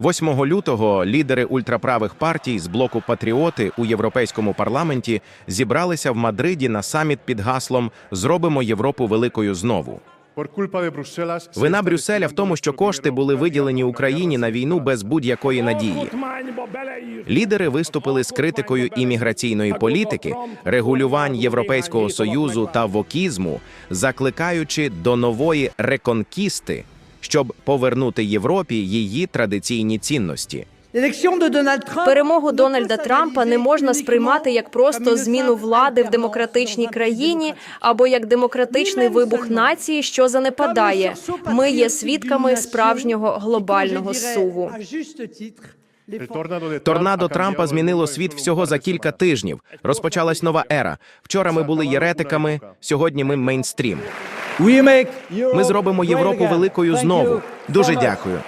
8 лютого лідери ультраправих партій з блоку Патріоти у Європейському парламенті зібралися в Мадриді на саміт під гаслом Зробимо Європу великою знову. Вина Брюсселя в тому, що кошти були виділені Україні на війну без будь-якої надії. Лідери виступили з критикою імміграційної політики, регулювань Європейського союзу та вокізму, закликаючи до нової реконкісти, щоб повернути Європі її традиційні цінності. Перемогу Дональда Трампа не можна сприймати як просто зміну влади в демократичній країні або як демократичний вибух нації, що занепадає. Ми є свідками справжнього глобального суву. Торнадо Трампа змінило світ всього за кілька тижнів. Розпочалась нова ера. Вчора ми були єретиками, сьогодні ми мейнстрім. Ми зробимо Європу великою знову. Дуже дякую.